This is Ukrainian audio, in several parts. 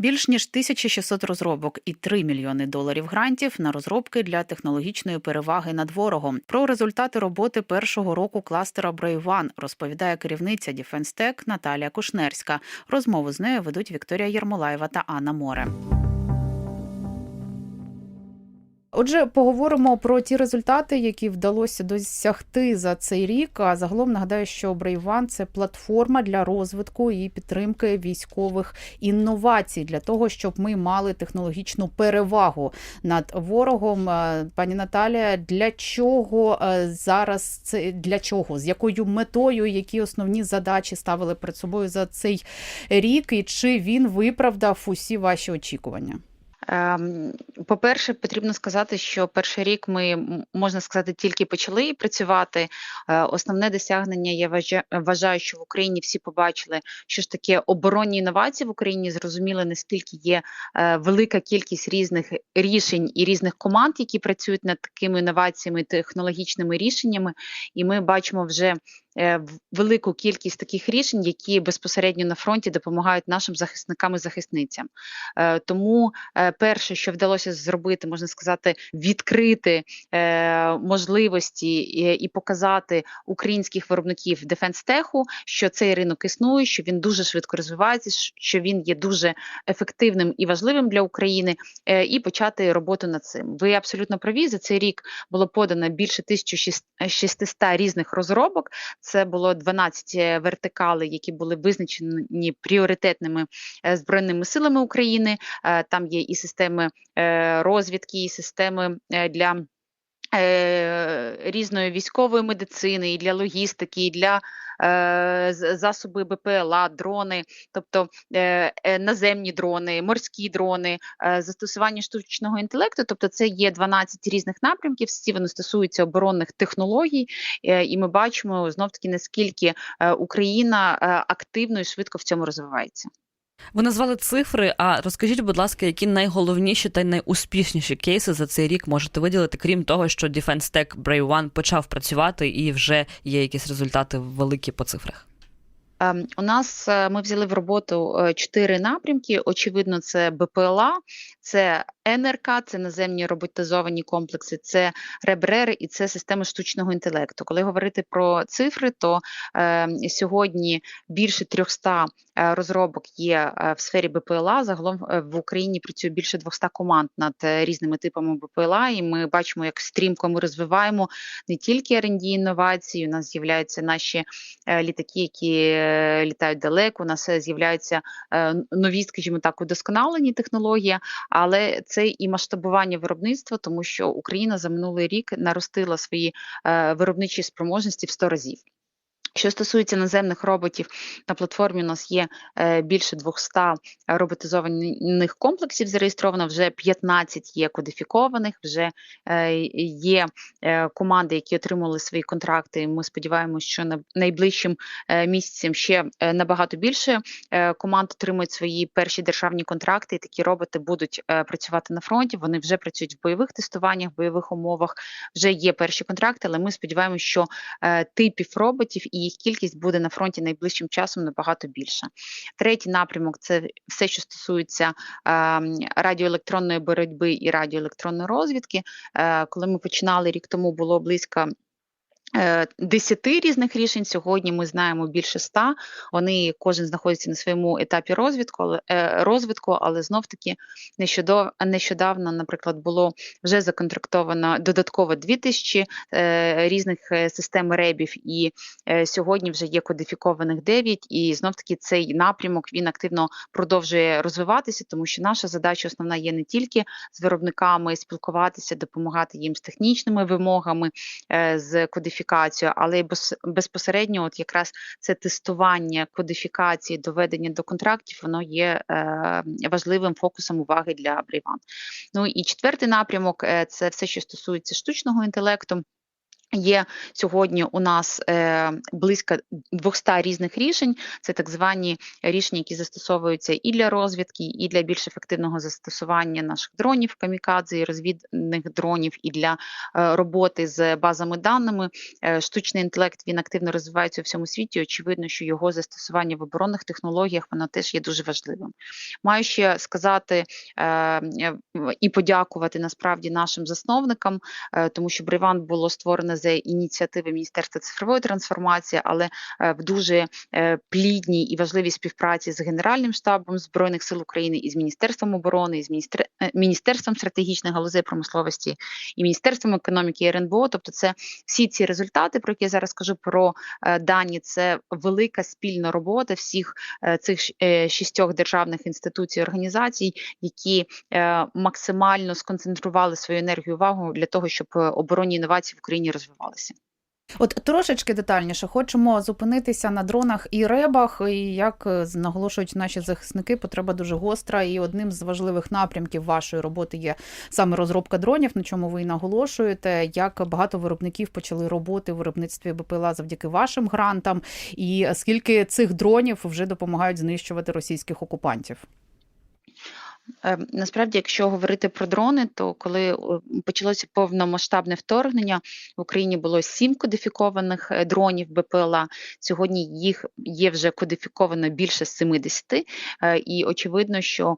Більш ніж 1600 розробок і 3 мільйони доларів грантів на розробки для технологічної переваги над ворогом. Про результати роботи першого року кластера Брейван розповідає керівниця Tech Наталія Кушнерська. Розмову з нею ведуть Вікторія Єрмолаєва та Анна Море. Отже, поговоримо про ті результати, які вдалося досягти за цей рік. А загалом нагадаю, що Брейван це платформа для розвитку і підтримки військових інновацій для того, щоб ми мали технологічну перевагу над ворогом. Е, Пані Наталія, для чого е, зараз це для чого? З якою метою, які основні задачі ставили перед собою за цей рік, і чи він виправдав усі ваші очікування? Ем, По-перше, потрібно сказати, що перший рік ми можна сказати тільки почали працювати. Е, Основне досягнення я вважаю, що в Україні всі побачили, що ж таке оборонні інновації в Україні. Зрозуміли наскільки є е, велика кількість різних рішень і різних команд, які працюють над такими інноваціями, технологічними рішеннями. І ми бачимо вже велику кількість таких рішень, які безпосередньо на фронті допомагають нашим захисникам і захисницям. Е, Тому е, перше, що вдалося зробити, можна сказати, відкрити е, можливості і, показати українських виробників дефенс-теху, що цей ринок існує, що він дуже швидко розвивається, що він є дуже ефективним і важливим для України, е, і почати роботу над цим. Ви абсолютно праві. За цей рік було подано більше 1600 різних розробок. Це було 12 вертикалей, які були визначені пріоритетними е, збройними силами України. Е, Там є і системи е, розвідки, і системи е, для е, різної військової медицини, і для логістики, і для е, засоби БПЛА, дрони, тобто е, е, наземні дрони, морські дрони, е, застосування штучного інтелекту. Тобто, це є 12 різних напрямків. Всі вони стосуються оборонних технологій, е, і ми бачимо знов таки наскільки е, Україна е, активно і швидко в цьому розвивається. Ви назвали цифри. А розкажіть, будь ласка, які найголовніші та найуспішніші кейси за цей рік можете виділити, крім того, що Defense Tech Brave One почав працювати і вже є якісь результати великі по цифрах. Ем, У нас е, ми взяли в роботу е, чотири напрямки. Очевидно, це БПЛА, це НРК, це наземні роботизовані комплекси, це РЕБРЕР і це системи штучного інтелекту. Коли говорити про цифри, то е, сьогодні більше 300 е, розробок є е, в сфері БПЛА. Загалом е, в Україні працює більше 200 команд над е, різними типами БПЛА, і ми бачимо, як стрімко ми розвиваємо не тільки R&D інновації. У нас з'являються наші е, літаки, які е, літають далеко. У нас е, з'являються е, нові, скажімо так, удосконалені технології, але це і масштабування виробництва, тому що Україна за минулий рік наростила свої е, виробничі спроможності в 100 разів. Що стосується наземних роботів, на платформі у нас є е, більше 200 роботизованих комплексів зареєстровано, вже 15 є кодифікованих, вже е, є е, команди, які отримали свої контракти. Ми сподіваємося, що на найближчим місяцем ще набагато більше команд отримують свої перші державні контракти, і такі роботи будуть працювати на фронті. Вони вже працюють в бойових тестуваннях, в бойових умовах. Вже є перші контракти, але ми сподіваємося, що типів роботів і їх кількість буде на фронті найближчим часом набагато більша. Третій напрямок це все, що стосується е, радіоелектронної боротьби і радіоелектронної розвідки. Е, коли ми починали рік тому, було близько. Е, 10 різних рішень. Сьогодні ми знаємо більше 100. Вони кожен знаходиться на своєму етапі розвитку, е, розвитку, але знов таки нещодав, нещодавно, наприклад, було вже законтрактовано додатково 2000 е, різних систем ребів, і сьогодні вже є кодифікованих 9, і знов таки цей напрямок він активно продовжує розвиватися, тому що наша задача основна є не тільки з виробниками спілкуватися, допомагати їм з технічними вимогами, з кодифікацією, але й безпосередньо, от якраз це тестування кодифікації, доведення до контрактів, воно є е, важливим фокусом уваги для Брейван. Ну і четвертий напрямок е, це все, що стосується штучного інтелекту. Є сьогодні у нас е, близько 200 різних рішень. Це так звані рішення, які застосовуються і для розвідки, і для більш ефективного застосування наших дронів, камікадзе, і розвідних дронів, і для е, роботи з базами даними. Е, штучний інтелект він активно розвивається у всьому світі. Очевидно, що його застосування в оборонних технологіях воно теж є дуже важливим. Маю ще сказати е, е, і подякувати насправді нашим засновникам, е, тому що Брейван було створено за ініціативи Міністерства цифрової трансформації, але е, в дуже е, плідній і важливій співпраці з Генеральним штабом Збройних сил України і з Міністерством оборони, і з міністер... е, Міністерством стратегічних галузей промисловості і Міністерством економіки і РНБО. Тобто, це всі ці результати, про які я зараз кажу про дані, це велика спільна робота всіх цих шістьох державних інституцій і організацій, які максимально сконцентрували свою енергію увагу для того, щоб оборонні інновації в Україні розвивалися. От трошечки детальніше хочемо зупинитися на дронах і ребах. І як е, наголошують наші захисники, потреба дуже гостра. І одним з важливих напрямків вашої роботи є саме розробка дронів, на чому ви і наголошуєте. Як багато виробників почали роботи в виробництві БПЛА завдяки вашим грантам, і скільки цих дронів вже допомагають знищувати російських окупантів? Е, Насправді, якщо говорити про дрони, то коли е, почалося повномасштабне вторгнення, в Україні було сім кодифікованих е, дронів БПЛА. Сьогодні їх є вже кодифіковано більше 70, е, і очевидно, що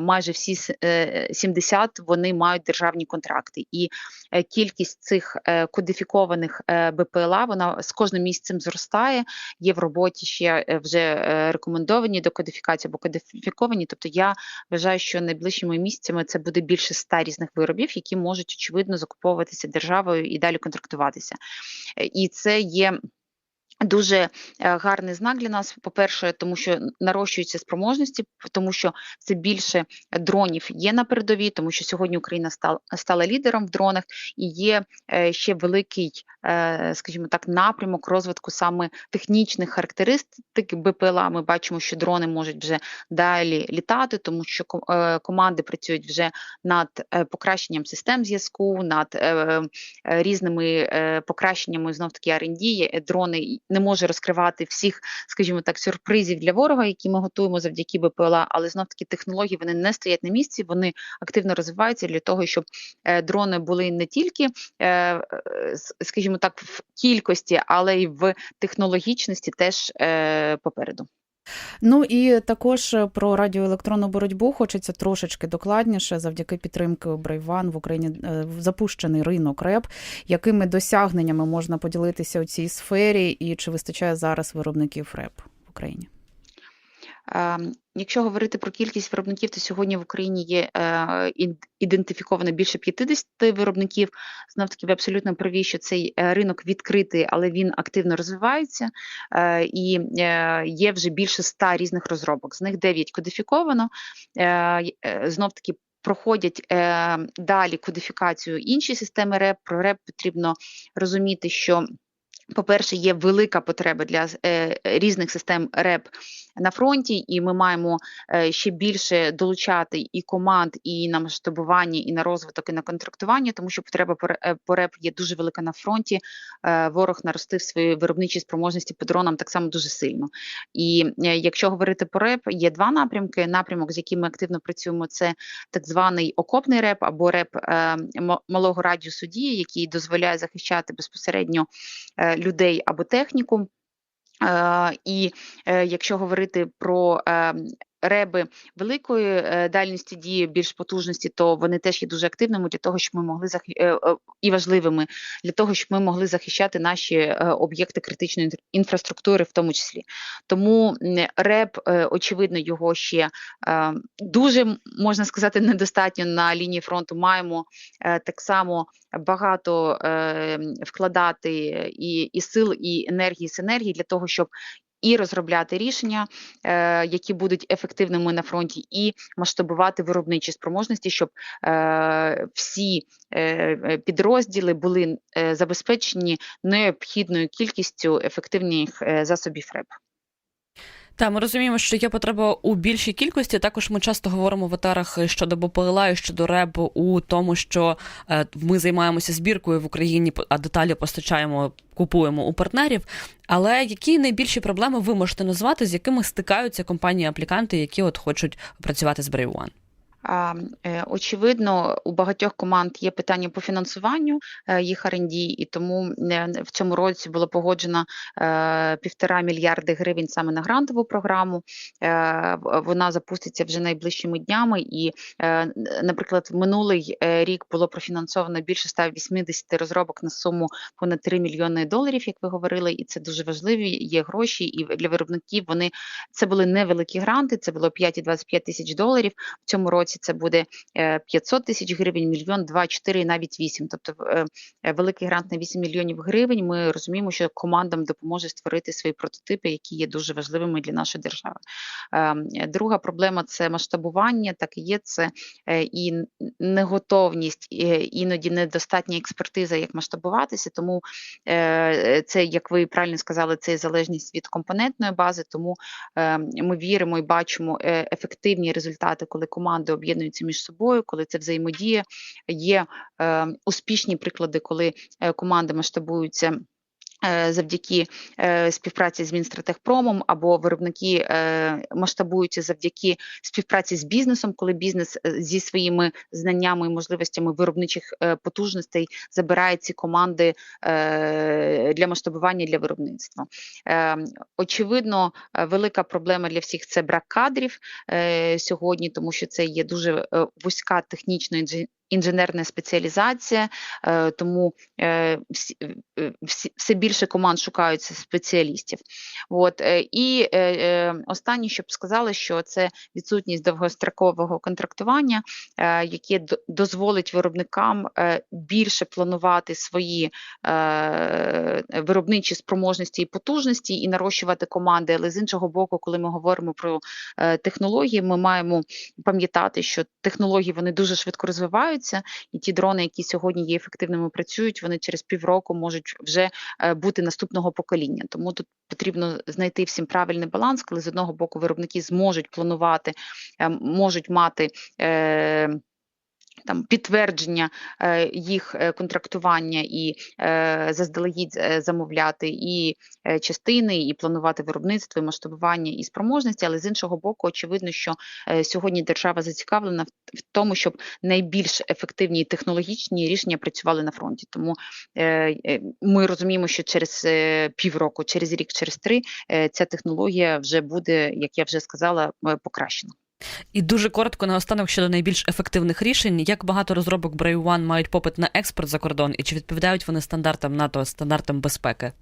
майже всі с- е, 70 вони мають державні контракти. І кількість цих кодифікованих БПЛА вона з кожним місяцем зростає. Є в роботі ще вже рекомендовані до кодифікації або кодифіковані. Тобто я вважаю, що найближчими місяцями це буде більше ста різних виробів, які можуть очевидно закуповуватися державою і далі контрактуватися. Е, І це є. Дуже е, гарний знак для нас. По-перше, тому що нарощуються спроможності, тому що це більше дронів є на передовій, тому що сьогодні Україна стала, стала лідером в дронах, і є е, ще великий, е, скажімо так, напрямок розвитку саме технічних характеристик БПЛА. Ми бачимо, що дрони можуть вже далі літати, тому що ко- команди працюють вже над покращенням систем зв'язку, над різними покращеннями знов таки R&D. Дрони не може розкривати всіх, скажімо так, сюрпризів для ворога, які ми готуємо завдяки БПЛА, але знов таки технології вони не стоять на місці, вони активно розвиваються для того, щоб е, дрони були не тільки, е, е, скажімо так, в кількості, але й в технологічності теж попереду. Ну і також е, про радіоелектронну боротьбу хочеться трошечки докладніше завдяки підтримки Брайван в Україні е, запущений ринок РЕП. Якими досягненнями можна поділитися у цій сфері, і чи вистачає зараз виробників РЕП в Україні? Якщо говорити про кількість виробників, то сьогодні в Україні є е, ідентифіковано більше 50 виробників. Знов таки, ви абсолютно праві, що цей е, ринок відкритий, але він активно розвивається. Е, і є вже більше 100 різних розробок. З них 9 кодифіковано. Знов таки. Проходять е, далі кодифікацію інші системи РЕП. Про РЕП потрібно розуміти, що по-перше, є велика потреба для е, різних систем РЕП на фронті, і ми маємо е, ще більше долучати і команд, і на масштабування, і на розвиток, і на контрактування, тому що потреба по е, РЕП є дуже велика на фронті. Ворог наростив свої виробничі спроможності по дронам так само дуже сильно. І якщо говорити по РЕП, є два напрямки. Напрямок, з яким ми активно працюємо, це так званий окопний РЕП або РЕП малого радіусу дії, який дозволяє захищати безпосередньо людей або техніку. Е, І е, якщо говорити про е, реби великої е, дальності дії, більш потужності, то вони теж є дуже активними для того, щоб ми могли захи... е, е, і важливими для того, щоб ми могли захищати наші об'єкти критичної інфраструктури, в тому числі. Тому реб, очевидно, його ще дуже можна сказати недостатньо на лінії фронту. Маємо так само багато вкладати і, і сил, і енергії, синергії для того, щоб і розробляти рішення, е, які будуть ефективними на фронті, і масштабувати виробничі спроможності, щоб е, всі е, підрозділи були забезпечені необхідною кількістю ефективних засобів РЕП. Та ми розуміємо, що є потреба у більшій кількості. Також ми часто говоримо в етарах щодо БПЛА і щодо РЕБ у тому, що е, ми займаємося збіркою в Україні, а деталі постачаємо, купуємо у партнерів. Але які найбільші проблеми ви можете назвати, з якими стикаються компанії-апліканти, які от хочуть працювати з Brave One? Е, Очевидно, у багатьох команд є питання по фінансуванню е, їх R&D, і тому е, в цьому році було погоджено півтора мільярди гривень саме на грантову програму. Вона запуститься вже найближчими днями. І, наприклад, минулий рік було профінансовано більше 180 розробок на суму понад 3 мільйони доларів, як ви говорили, і це дуже важливі є гроші. І для виробників вони це були невеликі гранти, це було 5 і 25 тисяч доларів. В цьому році це буде е, 500 тисяч гривень, мільйон, два, чотири навіть вісім. Тобто е, е, великий грант на 8 мільйонів гривень. Ми розуміємо, що командам допоможе створити свої прототипи, які є дуже важливими для нашої держави. Е, Друга проблема це масштабування. Так і є це е, і неготовність, іноді недостатня експертиза, як масштабуватися. Тому е, це, як ви правильно сказали, це залежність від компонентної бази. Тому е, ми віримо і бачимо е, ефективні результати, коли команди об'єднуються між собою, коли це взаємодія. Є е, успішні приклади, коли е, команди масштабуються. Е, Завдяки е, співпраці з Мінстратегпромом або виробники е, масштабуються завдяки співпраці з бізнесом, коли бізнес зі своїми знаннями і можливостями виробничих потужностей забирає ці команди для масштабування для виробництва. Очевидно, велика проблема для всіх це брак кадрів сьогодні, тому що це є дуже вузька технічно інжи- інженерна спеціалізація, е, тому е, е, все більше команд шукаються спеціалістів. От, і останнє, що б сказала, що це відсутність довгострокового контрактування, яке дозволить виробникам більше планувати свої виробничі спроможності і потужності і нарощувати команди. Але з іншого боку, коли ми говоримо про технології, ми маємо пам'ятати, що технології вони дуже швидко розвиваються, і ті дрони, які сьогодні є ефективними, працюють, вони через півроку можуть вже е, бути наступного покоління. Тому тут потрібно знайти всім правильний баланс, коли з одного боку виробники зможуть планувати, е, можуть мати. Там підтвердження е, їх е, контрактування і е, заздалегідь замовляти і частини, і планувати виробництво, і масштабування і спроможності. Але з іншого боку, очевидно, що сьогодні держава зацікавлена в, тому, щоб найбільш ефективні технологічні рішення працювали на фронті. Тому ми розуміємо, що через півроку, через рік, через три ця технологія вже буде, як я вже сказала, покращена. І дуже коротко наостанок щодо найбільш ефективних рішень. Як багато розробок Brave One мають попит на експорт за кордон, і чи відповідають вони стандартам НАТО, стандартам безпеки?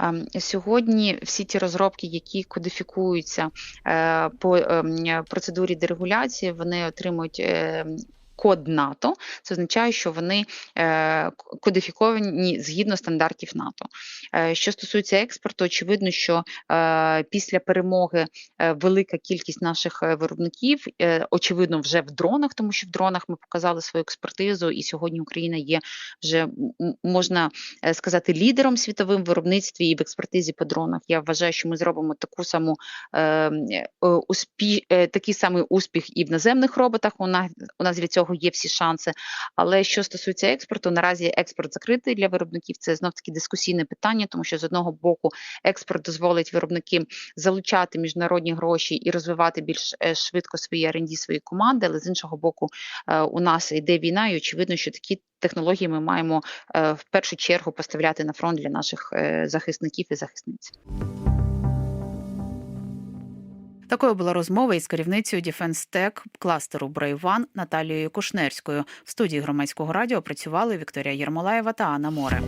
Ем, Сьогодні всі ті розробки, які кодифікуються е, по ем, процедурі дерегуляції, вони отримують. Код НАТО, це означає, що вони е, кодифіковані згідно стандартів НАТО. Е, що стосується експорту, очевидно, що е, після перемоги велика кількість наших виробників, очевидно, вже в дронах, тому що в дронах ми показали свою експертизу, і сьогодні Україна є вже можна сказати лідером світовим в виробництві і в експертизі по дронах. Я вважаю, що ми зробимо таку саму е, е, успі, такий самий успіх і в наземних роботах. У нас у нас для цього є всі шанси. Але що стосується експорту, наразі експорт закритий для виробників. Це знов таки дискусійне питання, тому що з одного боку експорт дозволить виробникам залучати міжнародні гроші і розвивати більш е, швидко свої R&D, свої команди. Але з іншого боку, е, у нас йде війна, і очевидно, що такі технології ми маємо е, в першу чергу поставляти на фронт для наших захисників і захисниць. Такою була розмова із керівницею Defense Tech кластеру Брейван Наталією Кушнерською. В студії громадського радіо працювали Вікторія Єрмолаєва та Анна Море.